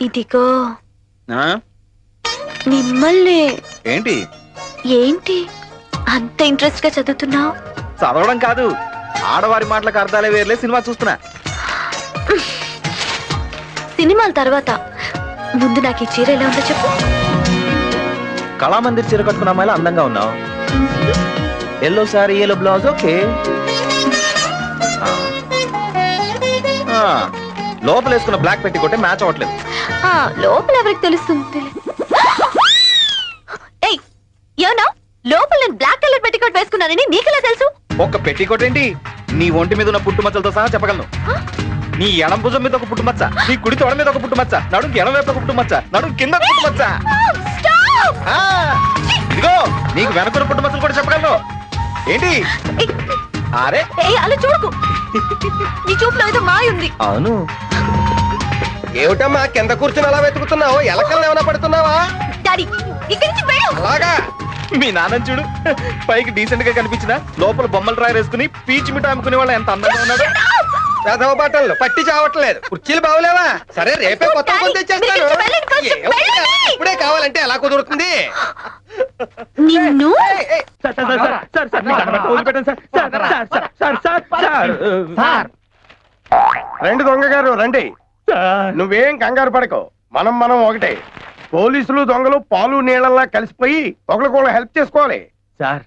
ఇదిగో. ఆ? మిమ్మల్ని. ఏంటి? ఏంటి? అంత ఇంట్రెస్ట్గా చదువుతున్నావు? చదవడం కాదు. ఆడవారి మాటలకు అర్థాలే వేర్లే సినిమా చూస్తున్నా. సినిమాల తర్వాత ముందు నాకు ఈ చీర ఎలా ఉందో చెప్పు. కళామందిర్ చీర కట్టుకున్న అమ్మాయిలా అందంగా ఉన్నావు. Yellow sari yellow blouse okay. ఆ. ఆ, లోపల వేసుకున్న బ్లాక్ పెట్టి కొట్టే మ్యాచ్ అవ్వట్లేదు. ఆ లోపల ఎవరికి తెలుస్తుంది? ఏయ్ ఏమన్నా? లోపల నేను బ్లాక్ కలర్ పెట్టికోట్ వేసుకున్నానని నీకెలా తెలుసు? ఒక్క పెట్టి ఏంటి? నీ ఒంటి మీద ఉన్న పుట్టుమచ్చలతో సహా చెప్పగలను. నీ ఎడం భుజం మీద ఒక పుట్టుమచ్చ నీ కుడి తొడ మీద ఒక పుట్టుమచ్చ నడుం ఎడం వైపు ఒక పుట్టుమచ్చ నడుం కింద ఒక పుట్టుమచ్చ ఇదిగో నీకు వెనకున్న పుట్టుమచ్చలు కూడా చెప్పగలను. ఏంటి? అరే. అలా చూడకు. నీ చూపులో ఏదో మాయ ఉంది. అవును. ఏమిటమ్మా కింద కూర్చుని అలా వెతుకుతున్నావు ఎలకల్ని ఏమైనా పడుతున్నావా డాడీ ఇక్కడి నుంచి వెళ్ళు అలాగా మీ నాన్న చూడు పైకి డీసెంట్గా కనిపించిన లోపల బొమ్మలు రాయి వేసుకుని పీచి మిఠాయి అమ్ముకునే వాళ్ళ ఎంత అందంగా ఉన్నాడు చదవ బట్టలు పట్టి చావట్లేదు కుర్చీలు బాగులేవా సరే రేపే కొత్త తెచ్చేస్తాను. ఇప్పుడే కావాలంటే ఎలా కుదురుతుంది నిన్ను రండి దొంగ గారు రండి నువ్వేం కంగారు పడకు. మనం మనం ఒకటే. పోలీసులు దొంగలు పాలు నీళ్ళలా కలిసిపోయి ఒకరికొకరు హెల్ప్ చేసుకోవాలి. సార్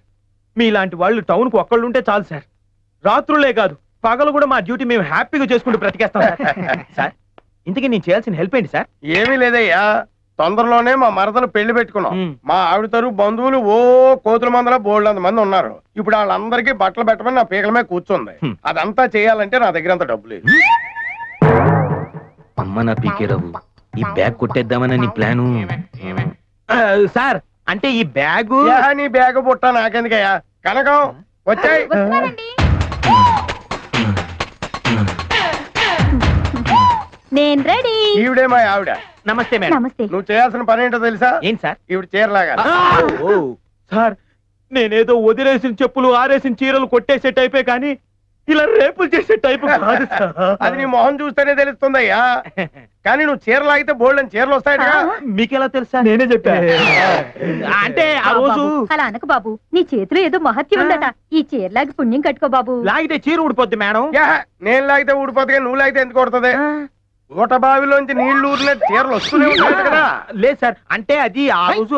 మీలాంటి వాళ్ళు టౌన్కు ఒక్కళ్ళు ఉంటే చాలు సార్. రాత్రులే కాదు పగలు కూడా మా డ్యూటీ మేము హ్యాపీగా చేసుకుంటూ బ్రతికేస్తాం సార్. ఇంతకీ నేను చేయాల్సిన హెల్ప్ ఏంటి సార్? ఏమీ లేదయ్యా. తొందరలోనే మా మరదలు పెళ్ళి పెట్టుకున్నాం. మ్. మా ఆవిడ తరపు బంధువులు ఓ కోతుల మందల బోల్డ్ మంది ఉన్నారు. ఇప్పుడు వాళ్ళందరికీ బట్టలు పెట్టమని నా పీకల మీద కూర్చుంది. అదంతా చేయాలంటే నా దగ్గర అంత డబ్బు లేదు అమ్మ నా పీకేరావు ఈ బ్యాగ్ కొట్టేద్దామని నీ ప్లాను. సార్ అంటే ఈ బ్యాగు నీ బ్యాగ్ పుట్ట నాకెందుకయ్యా? కనకం వచ్చాయి. నేను రెడీ. ఈవిడే మా ఆవిడ. నమస్తే మేడం. నమస్తే. నువ్వు చేయాల్సిన పని ఏంటో తెలుసా? ఏంటి సార్? ఈవిడ చీరలాగా ఓ. సార్ నేనేదో వదిలేసిన చెప్పులు ఆరేసిన చీరలు కొట్టేసే టైపే కానీ ఇలా రేపులు చేసే టైపు కాదు సార్. అది నీ మొహం చూస్తేనే తెలుస్తుందయ్యా. కానీ నువ్వు చీరలాగితే బోల్డ్ అని చీరలు వస్తాయట మీకెలా తెలుసా? నేనే చెప్పా. అంటే ఆ రోజు అలా అనకు బాబు. నీ చేతిలో ఏదో మహత్యం ఉందట. ఈ చీరలాగి పుణ్యం కట్టుకో బాబు. లాగితే చీర ఊడిపోద్ది మేడం. నేను లాగితే ఊడిపోతుంది నువ్వు లాగితే ఎందుకు కొడుతుంది? ఊట బావిలోంచి నీళ్ళు ఊరినట్టు చీరలు వస్తూనే ఉంటాయి కదా. లేదు సార్. అంటే అది ఆ రోజు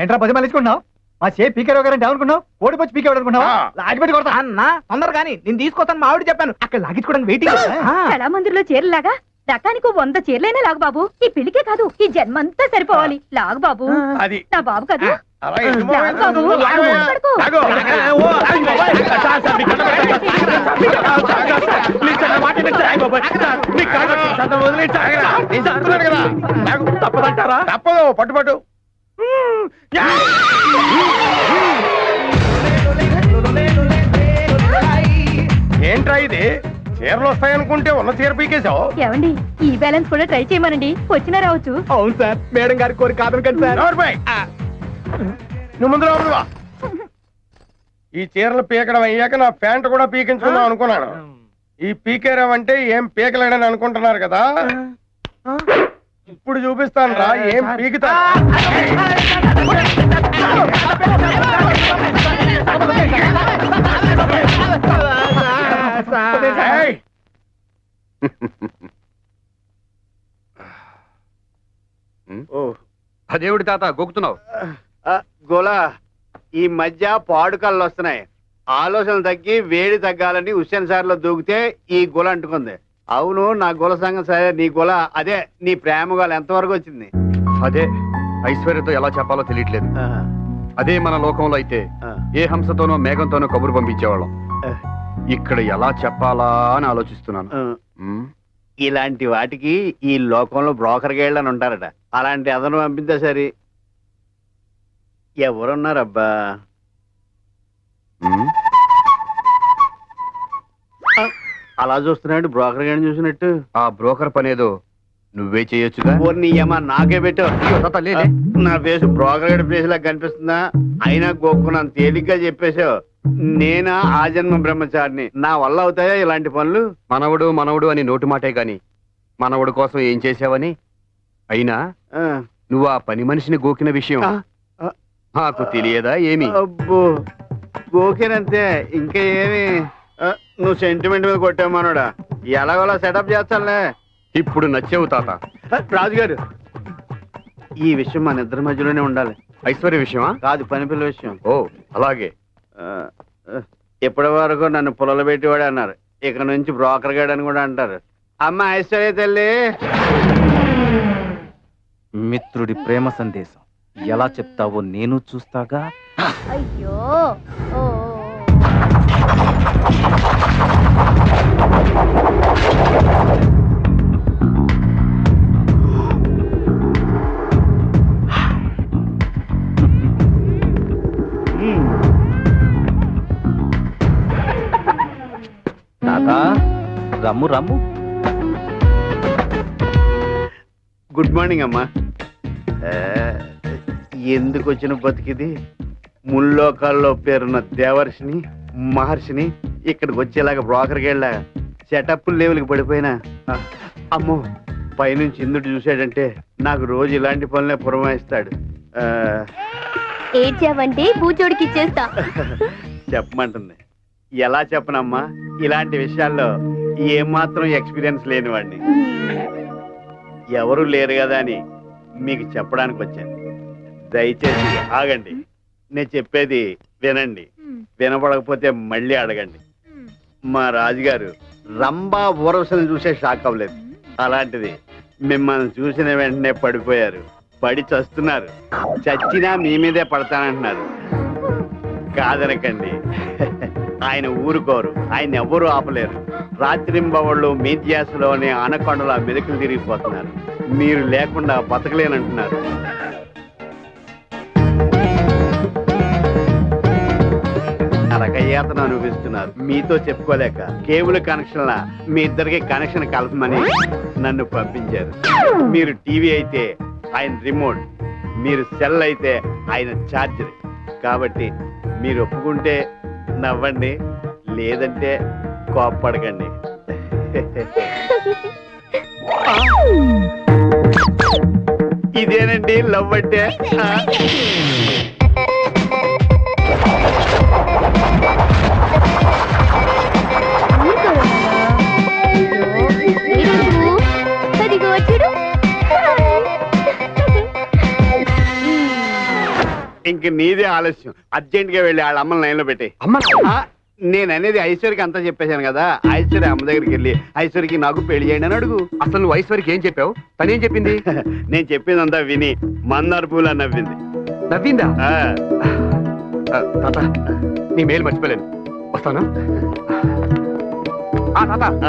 ఏంట్రా పది మళ్ళీకున్నావు మా చే పీకే గారంటే అనుకున్నావు ఓడి వచ్చి పీకే అనుకున్నావు ఆ. లాగి పెట్టి కొడతా అన్న తొందర కానీ నేను తీసుకొస్తాను మా ఆవిడ చెప్పాను అక్కడ లాగించుకోవడానికి వెయిటింగ్ కళామందిర్లో చీరలాగా రకానికి వంద చీరలైనా లాగు బాబు ఈ పెళ్ళికే కాదు ఈ జన్మంతా సరిపోవాలి లాగు బాబు అది నా బాబు కాదు. తప్పదంటారా తప్పదు పట్టు ఏంట్రా ఇది? చీరలు వస్తాయనుకుంటే ఉన్న చీర పీకేశావు? ఏమండి ఈ బ్యాలెన్స్ కూడా ట్రై చేయమనండి. వచ్చినా రావచ్చు. అవును సార్ మేడం గారి కోరిక కాదనకండి సార్. నువ్వు ముందు లోపలికి వా. ఈ చీరలు పీకడం అయ్యాక నా ప్యాంట్ కూడా పీకించుకుందాం అనుకున్నాను. ఈ పీకేరావు అంటే ఏం పీకలేడని అనుకుంటున్నారు కదా? ఇప్పుడు చూపిస్తాను రా ఏం పీకుతా ఓ. అదేవిడి తాత గొక్కుతున్నావు గోలా ఈ మధ్య పాడు కళ్ళు వస్తున్నాయి. ఆలోచనలు తగ్గి వేడి తగ్గాలని హుస్సేన్ సార్లో దూకితే ఈ గొల అంటుకుంది. అవును నా గొల సంగతి సరే నీ గొల అదే నీ ప్రేమ గొల ఎంతవరకు వచ్చింది? అదే ఐశ్వర్యతో ఎలా చెప్పాలో తెలియట్లేదు. అదే మన లోకంలో అయితే ఏ హంసతోనో మేఘంతోనో కబురు పంపించేవాళ్ళం. ఇక్కడ ఎలా చెప్పాలా అని ఆలోచిస్తున్నాను. ఇలాంటి వాటికి ఈ లోకంలో బ్రోకర్ గేళ్ళని ఉంటారట. అలాంటి అదను పంపితే సరే? ఎవరున్నారబ్బా. అలా చూస్తున్నాడు బ్రోకర్ గేళ్ళని చూసినట్టు. ఆ బ్రోకర్ పనేదో నువ్వే చేయొచ్చుగా? ఓర్ని ఏమా నాకే పెట్టు అయ్యో, తాత, లే, లే. నా ఫేస్ బ్రోకర్ గడి ఫేస్ లాగా కనిపిస్తుందా? అయినా గోక్కున్నాను తేలిగ్గా చెప్పేశావు. నేనా ఆ జన్మ బ్రహ్మచారిని? నా వల్ల అవుతాయా ఇలాంటి పనులు? మనవడు మనవడు అని నోటి మాటే గాని మనవడు కోసం ఏం చేసావని అయినా నువ్వు ఆ పని మనిషిని గోకిన విషయం. నాకు తెలియదా ఏమి? అబ్బో గోకేనంతే ఇంకా ఏమి? నువ్వు సెంటిమెంట్ మీద కొట్టామన్నాడా ఎలాగోలా సెటప్ చేస్తానులే. ఇప్పుడు నచ్చావు తాత. రాజుగారు ఈ విషయం మన ఇద్దరి మధ్యలోనే ఉండాలి. ఐశ్వర్య విషయమా? కాదు పని పిల్ల విషయం. ఓ అలాగే. ఇప్పటి వరకు నన్ను పొలలు పెట్టేవాడు అన్నారు. ఇక నుంచి బ్రోకర్ గాడు అని కూడా అంటారు. అమ్మ ఐశ్వర్య తల్లి! మిత్రుడి ప్రేమ సందేశం. ఎలా చెప్తావో నేను చూస్తాగా? అయ్యో! ఓ. తాత రమ్ము రమ్ము. గుడ్ మార్నింగ్ అమ్మా. ఎందుకు వచ్చిన బతికిది? ముల్లోకాల్లో పేరున్న దేవర్షిని మహర్షిని ఇక్కడికి వచ్చేలాగా బ్రోకర్కి వెళ్ళా. సెటప్ లెవెల్కి పడిపోయినా. అమ్మో పైనుంచి ఇందుడు చూశాడంటే నాకు రోజు ఇలాంటి పనులే పురమాయిస్తాడు. ఏడ్చావంటే పూచోడికి ఇచ్చేస్తా. చెప్పమంటుంది. ఎలా చెప్పనమ్మా? ఇలాంటి విషయాల్లో ఏమాత్రం ఎక్స్పీరియన్స్ లేని వాడిని ఎవరు లేరు కదా అని మీకు చెప్పడానికి వచ్చాను దయచేసి ఆగండి. నేను చెప్పేది వినండి. వినపడకపోతే మళ్ళీ అడగండి. మా రాజుగారు రంభా ఊరవసని చూసే షాక్ అవ్వలేదు. అలాంటిది మిమ్మల్ని చూసిన వెంటనే పడిపోయారు. పడి చస్తున్నారు. చచ్చినా మీ మీదే పడతానంటున్నారు. కాదనకండి. ఆయన ఊరుకోరు. ఆయన ఎవ్వరూ ఆపలేరు. రాత్రింబవళ్ళు మీ ధ్యాసలోనే ఆనకొండల మెదకులు తిరిగిపోతున్నారు. మీరు లేకుండా బతకలేనంటున్నారు. నరకయాతన అనుభవిస్తున్నారు. మీతో చెప్పుకోలేక కేబుల్ కనెక్షన్ మీ ఇద్దరికి కనెక్షన్ కలపమని నన్ను పంపించారు. మీరు టీవీ అయితే ఆయన రిమోట్ మీరు సెల్ అయితే ఆయన ఛార్జర్. కాబట్టి మీరు ఒప్పుకుంటే నవ్వండి లేదంటే కోప్పడకండి. ఇదేనండి లవ్ అంటే? ఇంక నీదే ఆలస్యం. అర్జెంట్గా వెళ్ళి వాళ్ళ అమ్మని లైన్లో పెట్టి అమ్మ! నేను అనేది ఐశ్వర్యకి అంతా చెప్పేశాను కదా. ఐశ్వర్య అమ్మ దగ్గరికి వెళ్ళి ఐశ్వర్యకి నాకు పెళ్ళి చేయండి అని అడుగు. అసలు నువ్వు ఐశ్వర్యకి ఏం చెప్పావు? తనేం చెప్పింది? నేను చెప్పిందంతా విని మందార పూల నవ్వింది. నవ్విందా? తాత నీ మేలు మర్చిపోలేను. వస్తాను? తాత.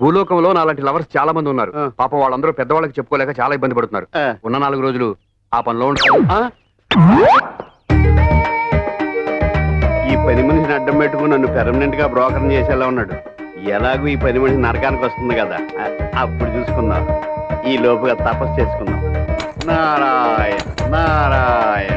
భూలోకంలో నాలాంటి లవర్స్ చాలా మంది ఉన్నారు. పాపం వాళ్ళందరూ పెద్దవాళ్ళకి చెప్పుకోలేక చాలా ఇబ్బంది పడుతున్నారు. ఉన్న నాలుగు రోజులు ఆ పనిలో ఉంటారు ఈ పని మనిషిని అడ్డం పెట్టుకుని నన్ను పెర్మనెంట్గా బ్రోకర్ని చేసేలా ఉన్నాడు. ఎలాగూ ఈ పని మనిషి నరకానికి వస్తుంది కదా. అప్పుడు చూసుకుందాం. ఈ లోపుగా తపస్సు చేసుకుందాం. నారాయణ నారాయణ.